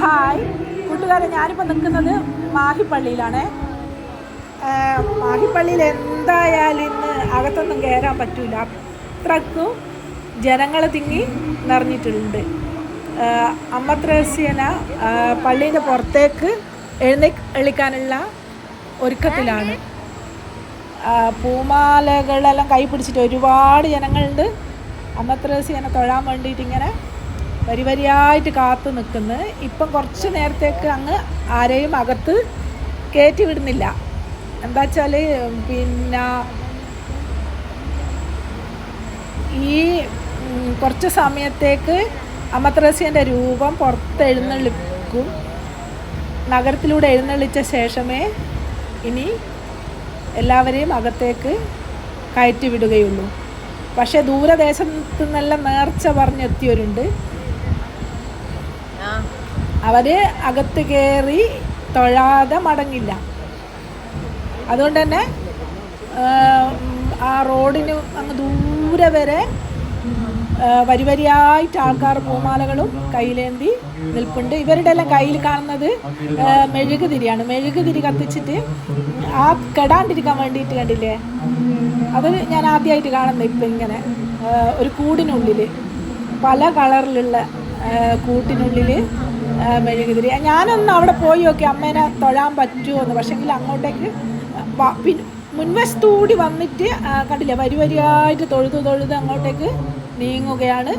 Hi. കൂട്ടുകാരെ ഞാനിപ്പോൾ നിൽക്കുന്നത് മാഹിപ്പള്ളിയിലാണേ. മാഹിപ്പള്ളിയിൽ എന്തായാലും ഇന്ന് അകത്തൊന്നും കയറാൻ പറ്റില്ല അത്രക്കും ജനങ്ങൾ തിങ്ങി നിറഞ്ഞിട്ടുണ്ട്. അമ്മ ത്രേസ്യന പള്ളീന്റെ പുറത്തേക്ക് എഴുന്നേളിക്കാനുള്ള ഒരുക്കത്തിലാണ്. പൂമാലകളെല്ലാം കൈ പിടിച്ചിട്ട് ഒരുപാട് ജനങ്ങളുണ്ട്. അമ്മ ത്രേസ്യനെ തൊഴാൻ വേണ്ടിയിട്ട് ഇങ്ങനെ വരി വരിയായിട്ട് കാത്തു നിൽക്കുന്നു. ഇപ്പം കുറച്ച് നേരത്തേക്ക് അങ്ങ് ആരെയും അകത്ത് കയറ്റി വിടുന്നില്ല. എന്താ വെച്ചാൽ പിന്നെ ഈ കുറച്ച് സമയത്തേക്ക് അമ്മത്രേസ്യന്റെ രൂപം പുറത്തെഴുന്നള്ളിക്കും. നഗരത്തിലൂടെ എഴുന്നള്ളിച്ച ശേഷമേ ഇനി എല്ലാവരെയും അകത്തേക്ക് കയറ്റി വിടുകയുള്ളൂ. പക്ഷേ ദൂരദേശത്തു നിന്നെല്ലാം നേർച്ച പറഞ്ഞെത്തിയവരുണ്ട്. അവർ അകത്ത് കയറി തൊഴാതെ മടങ്ങില്ല. അതുകൊണ്ട് തന്നെ ആ, റോഡിന് അങ്ങ് ദൂരെ വരെ വരിവരിയായിട്ട് ആൾക്കാർ പൂമാലകളും കയ്യിലേന്തി നിൽപ്പുണ്ട്. ഇവരുടെ എല്ലാം കയ്യിൽ കാണുന്നത് മെഴുകുതിരിയാണ് മെഴുകുതിരി കത്തിച്ചിട്ട് ആ കെടാണ്ടിരിക്കാൻ വേണ്ടിയിട്ട് കണ്ടില്ലേ? അത് ഞാൻ ആദ്യമായിട്ട് കാണുന്നത് ഇപ്പം ഇങ്ങനെ. ഒരു കൂടിനുള്ളിൽ പല കളറിലുള്ള കൂട്ടിനുള്ളിൽ മെഴുകുതിരി. ഞാനൊന്ന് അവിടെ പോയി നോക്കി. അമ്മേനെ തൊഴാൻ പറ്റുമോ എന്ന് പക്ഷെങ്കിൽ അങ്ങോട്ടേക്ക് പിന്നെ മുൻവശത്തൂടി വന്നിട്ട് കണ്ടില്ല വരി വരിയായിട്ട് തൊഴുത് തൊഴുത് അങ്ങോട്ടേക്ക് നീങ്ങുകയാണ്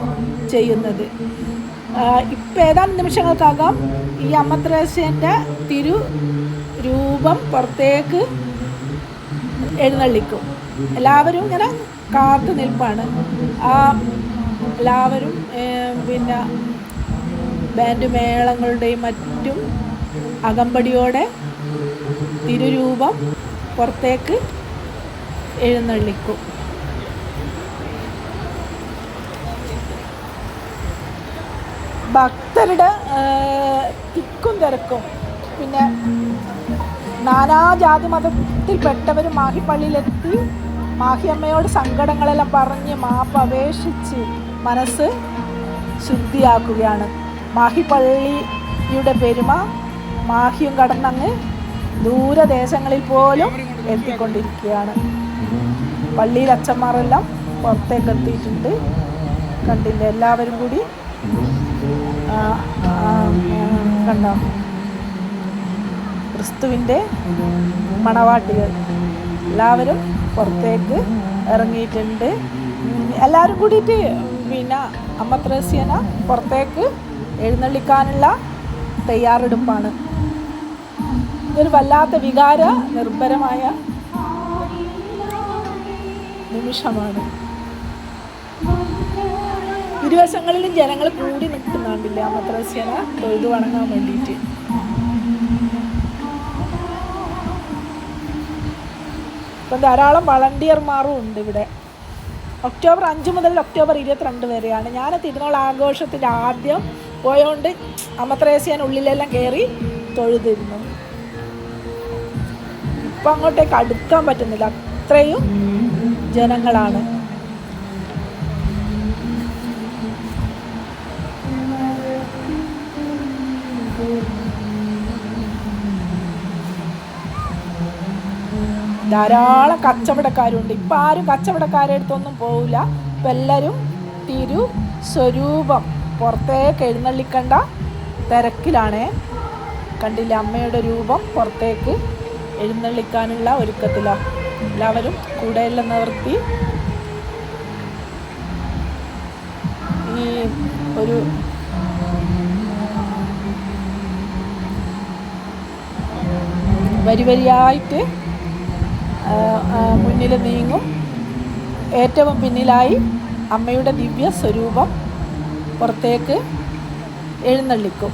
ചെയ്യുന്നത്. ഇപ്പം ഏതാനും നിമിഷങ്ങൾക്കകം ഈ അമ്മത്രേസ്യന്റെ തിരു രൂപം പുറത്തേക്ക് എഴുന്നള്ളിക്കും. എല്ലാവരും ഇങ്ങനെ കാത്തു നിൽപ്പാണ്. ആ എല്ലാവരും പിന്നെ ബാൻഡ് മേളങ്ങളുടെയും മറ്റും അകമ്പടിയോടെ തിരുരൂപം പുറത്തേക്ക് എഴുന്നള്ളിക്കും. ഭക്തരുടെ തിക്കും തിരക്കും. പിന്നെ നാനാജാതി മതത്തിൽപ്പെട്ടവരും മാഹിപ്പള്ളിയിലെത്തി മാഹിയമ്മയോട് സങ്കടങ്ങളെല്ലാം പറഞ്ഞ് മാപ്പ് അപേക്ഷിച്ച് മനസ്സ് ശുദ്ധിയാക്കുകയാണ്. മാഹിപ്പള്ളിയുടെ പെരുമ മാഹിയും കടന്നങ്ങ് ദൂരദേശങ്ങളിൽ പോലും എത്തിക്കൊണ്ടിരിക്കുകയാണ്. പള്ളിയിൽ അച്ഛന്മാരെല്ലാം പുറത്തേക്ക് എത്തിയിട്ടുണ്ട്. കണ്ടില്ല? എല്ലാവരും കൂടി കണ്ടോ? ക്രിസ്തുവിന്റെ മണവാട്ടികൾ. എല്ലാവരും പുറത്തേക്ക് ഇറങ്ങിയിട്ടുണ്ട്. എല്ലാവരും കൂടിയിട്ട് പിന്നെ അമ്മ ത്രേസ്യന പുറത്തേക്ക് എഴുന്നള്ളിക്കാനുള്ള തയ്യാറെടുപ്പാണ്. ഇതൊരു വല്ലാത്ത വികാര നിർഭരമായ നിമിഷമാണ്. ഇരുവശങ്ങളിലും ജനങ്ങൾ കൂടി നിൽക്കുന്നുണ്ടില്ല മദ്രസേന തൊഴുതു വണങ്ങാൻ വേണ്ടിയിട്ട്. ഇപ്പം ധാരാളം വളണ്ടിയർമാരും ഉണ്ട് ഇവിടെ. ഒക്ടോബർ അഞ്ച് മുതൽ ഒക്ടോബർ ഇരുപത്തിരണ്ട് വരെയാണ്. ഞാൻ തിരുനാൾ ആഘോഷത്തിൽ ആദ്യം പോയോണ്ട് അമ്മത്രേസ്യാൻ ഉള്ളിലെല്ലാം കയറി തൊഴുതിരുന്നു. ഇപ്പം അങ്ങോട്ടേക്ക് അടുക്കാൻ പറ്റുന്നില്ല. അത്രയും ജനങ്ങളാണ്. ധാരാളം കച്ചവടക്കാരുണ്ട്. ഇപ്പം ആരും കച്ചവടക്കാരെടുത്തൊന്നും പോവില്ല. ഇപ്പം എല്ലാവരും തിരു സ്വരൂപം. പുറത്തേക്ക് എഴുന്നള്ളിക്കണ്ട തിരക്കിലാണ്. കണ്ടില്ല അമ്മയുടെ രൂപം? പുറത്തേക്ക് എഴുന്നള്ളിക്കാനുള്ള ഒരുക്കത്തിലാണ് എല്ലാവരും കൂടെയെല്ലാം നിവർത്തി. ഈ ഒരു വരി വരിയായിട്ട് മുന്നിൽ നീങ്ങും. ഏറ്റവും പിന്നിലായി അമ്മയുടെ ദിവ്യ സ്വരൂപം പുറത്തേക്ക് എഴുന്നള്ളിക്കും.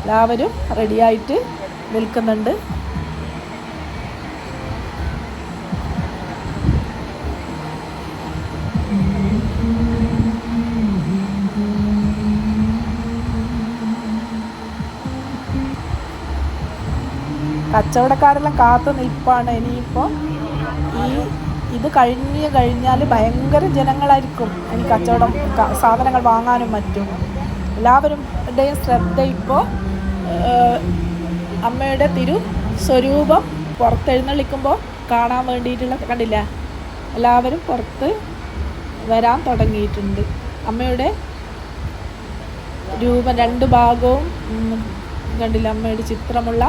എല്ലാവരും റെഡിയായിട്ട് നിൽക്കുന്നുണ്ട്. കച്ചവടക്കാരെല്ലാം കാത്തു നിൽപ്പാണ് ഇനിയിപ്പോൾ ഈ ഇത് കഴിഞ്ഞ് കഴിഞ്ഞാൽ ഭയങ്കര ജനങ്ങളായിരിക്കും. ഈ കച്ചവടം സാധനങ്ങൾ വാങ്ങാനും മറ്റും. എല്ലാവരുടെയും ശ്രദ്ധ ഇപ്പോൾ അമ്മയുടെ തിരു സ്വരൂപം പുറത്തെഴുന്നള്ളിക്കുമ്പോൾ കാണാൻ വേണ്ടിയിട്ടുള്ള കണ്ടില്ല? എല്ലാവരും പുറത്ത് വരാൻ തുടങ്ങിയിട്ടുണ്ട്. അമ്മയുടെ രൂപം രണ്ട് ഭാഗവും കണ്ടില്ല? അമ്മയുടെ ചിത്രമുള്ള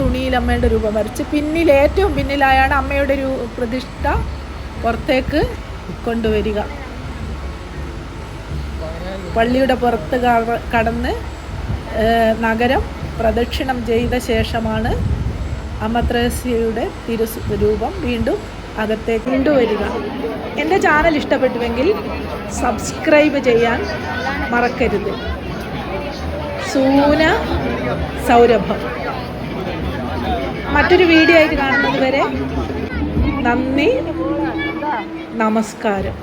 തുണിയിൽ അമ്മയുടെ രൂപം വരച്ച്. പിന്നിൽ ഏറ്റവും പിന്നിലായാണ് അമ്മയുടെ ഒരു പ്രതിഷ്ഠ പുറത്തേക്ക് കൊണ്ടുവരിക. പള്ളിയുടെ പുറത്ത് കട- കടന്ന് നഗരം പ്രദക്ഷിണം ചെയ്ത ശേഷമാണ് അമത്രേസ്യയുടെ തിരു രൂപം വീണ്ടും അകത്തേക്ക് കൊണ്ടുവരിക. എന്റെ ചാനൽ ഇഷ്ടപ്പെട്ടുവെങ്കിൽ സബ്സ്ക്രൈബ് ചെയ്യാൻ മറക്കരുത്. സൂന സൗരഭം. മറ്റൊരു വീഡിയോ ആയിട്ട് കാണുന്നത് വരെ നന്ദി നമസ്കാരം.